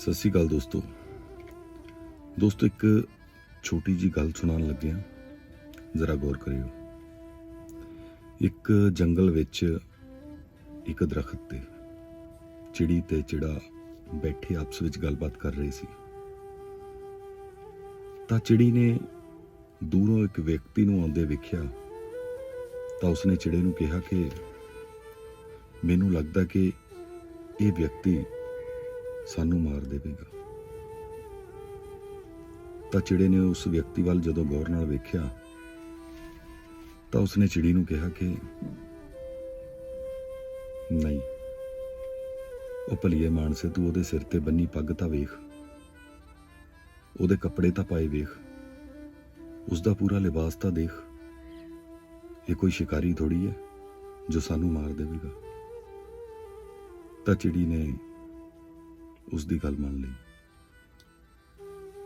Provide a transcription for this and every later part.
ਸਤਿ ਸ਼੍ਰੀ ਅਕਾਲ ਦੋਸਤੋ। ਦੋਸਤੋ, ਇੱਕ ਛੋਟੀ ਜੀ ਗੱਲ ਸੁਣਾਉਣ ਲੱਗਿਆ ਜ਼ਰਾ ਗੌਰ ਕਰਿਓ। ਇੱਕ ਜੰਗਲ ਵਿੱਚ ਇੱਕ ਦਰਖਤ ਤੇ ਚਿੜੀ ਤੇ ਚਿੜਾ ਬੈਠੇ ਆਪਸ ਵਿੱਚ ਗੱਲਬਾਤ ਕਰ ਰਹੇ ਸੀ। ਤਾਂ ਚਿੜੀ ਨੇ ਦੂਰੋਂ ਇੱਕ ਵਿਅਕਤੀ ਨੂੰ ਆਉਂਦੇ ਵੇਖਿਆ, ਤਾਂ ਉਸਨੇ ਚਿੜੇ ਨੂੰ ਕਿਹਾ ਕਿ ਮੈਨੂੰ ਲੱਗਦਾ ਕਿ ਇਹ ਵਿਅਕਤੀ ਸਾਨੂੰ ਮਾਰ ਦੇਵੇਗਾ। ਤਾਂ ਚਿੜੇ ਨੇ ਉਸ ਵਿਅਕਤੀ ਵੱਲ ਜਦੋਂ ਗੌਰ ਨਾਲ ਵੇਖਿਆ, ਤਾਂ ਉਸਨੇ ਚਿੜੀ ਨੂੰ ਕਿਹਾ ਕਿ, ਨਹੀਂ, ਉਹ ਭਲੀਏ ਮਾਨਸੇ ਤੂੰ ਉਹਦੇ ਸਿਰ ਤੇ ਬੰਨੀ ਪੱਗ ਤਾਂ ਵੇਖ। ਉਹਦੇ ਕੱਪੜੇ ਤਾਂ ਪਾਏ ਵੇਖ। ਉਸ ਦਾ ਪੂਰਾ ਲਿਬਾਸ ਤਾਂ ਦੇਖ। ਇਹ ਕੋਈ ਸ਼ਿਕਾਰੀ ਥੋੜੀ ਹੈ ਜੋ ਸਾਨੂੰ ਮਾਰ ਦੇਵੇਗਾ। ਤਾਂ ਚਿੜੀ ਨੇ ਉਸ ਦੀ ਗੱਲ ਮੰਨ ਲਈ।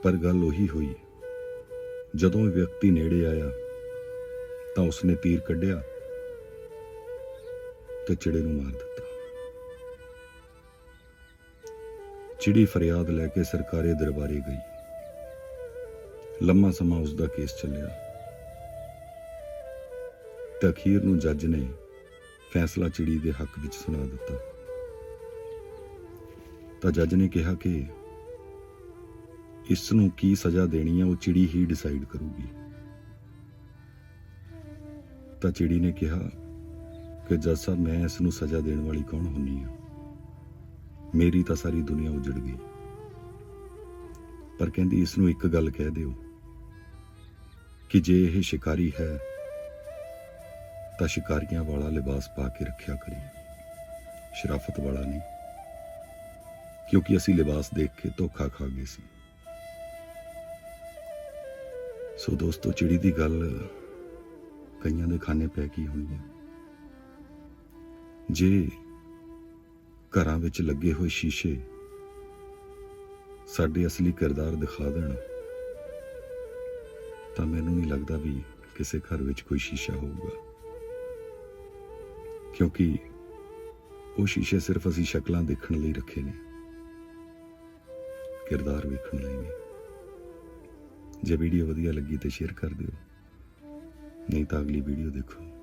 ਪਰ ਗੱਲ ਉਹੀ ਹੋਈ। ਜਦੋਂ ਵਿਅਕਤੀ ਨੇੜੇ ਆਇਆ, ਤਾਂ ਉਸਨੇ ਤੀਰ ਕੱਢਿਆ ਤੇ ਚਿੜੇ ਨੂੰ ਮਾਰ ਦਿੱਤਾ। ਚਿੜੀ ਫਰਿਆਦ ਲੈ ਕੇ ਸਰਕਾਰੀ ਦਰਬਾਰੇ ਗਈ। ਲੰਮਾ ਸਮਾਂ ਉਸ ਦਾ ਕੇਸ ਚੱਲਿਆ। ਤੇ ਅਖੀਰ ਨੂੰ ਜੱਜ ਨੇ ਫੈਸਲਾ ਚਿੜੀ ਦੇ ਹੱਕ ਵਿੱਚ ਸੁਣਾ ਦਿੱਤਾ। ਤਾਂ ਜੱਜ ਨੇ ਕਿਹਾ ਕਿ ਇਸ ਨੂੰ ਕੀ ਸਜ਼ਾ ਦੇਣੀ ਹੈ ਉਹ ਚਿੜੀ ਹੀ ਡਿਸਾਈਡ ਕਰੂਗੀ। ਤਾਂ ਚਿੜੀ ਨੇ ਕਿਹਾ ਕਿ ਜੱਜ ਸਾਹਿਬ, ਮੈਂ ਇਸ ਨੂੰ ਸਜ਼ਾ ਦੇਣ ਵਾਲੀ ਕੌਣ ਹੁੰਨੀ ਆ? ਮੇਰੀ ਤਾਂ ਸਾਰੀ ਦੁਨੀਆ ਉਜੜ ਗਈ। ਪਰ ਕਹਿੰਦੀ, ਇਸ ਨੂੰ ਇੱਕ ਗੱਲ ਕਹਿ ਦਿਓ ਕਿ ਜੇ ਇਹ ਸ਼ਿਕਾਰੀ ਹੈ, ਤਾਂ ਸ਼ਿਕਾਰੀਆਂ ਵਾਲਾ ਲਿਬਾਸ ਪਾ ਕੇ ਰੱਖਿਆ ਕਰੀ। ਸ਼ਰਾਫਤ ਵਾਲਾ ਨਹੀਂ। ਕਿਉਂਕਿ ਅਸੀਂ ਲਿਬਾਸ ਦੇਖ ਕੇ ਧੋਖਾ ਖਾ ਗਏ ਸੀ। ਸੋ ਦੋਸਤੋ, ਚਿੜੀ ਦੀ ਗੱਲ ਕਈਆਂ ਦੇ ਖਾਨੇ ਪੈ ਗਈ ਹੋਣੀ ਹੈ। ਜੇ ਘਰਾਂ ਵਿੱਚ ਲੱਗੇ ਹੋਏ ਸ਼ੀਸ਼ੇ ਸਾਡੇ ਅਸਲੀ ਕਿਰਦਾਰ ਦਿਖਾ ਦੇਣ, ਤਾਂ ਮੈਨੂੰ ਨਹੀਂ ਲੱਗਦਾ ਵੀ ਕਿਸੇ ਘਰ ਵਿੱਚ ਕੋਈ ਸ਼ੀਸ਼ਾ ਹੋਊਗਾ। ਕਿਉਂਕਿ ਉਹ ਸ਼ੀਸ਼ੇ ਸਿਰਫ ਅਸੀਂ ਸ਼ਕਲਾਂ ਦੇਖਣ ਲਈ ਰੱਖੇ ਨੇ। ਕਿਰਦਾਰ ਵੇਖਣ ਲਈ ਨੇ। ਜੇ ਵੀਡੀਓ ਵਧੀਆ ਲੱਗੀ ਤੇ ਸ਼ੇਅਰ ਕਰ ਦਿਓ। ਨਹੀਂ ਤਾਂ ਅਗਲੀ ਵੀਡੀਓ ਦੇਖੋ।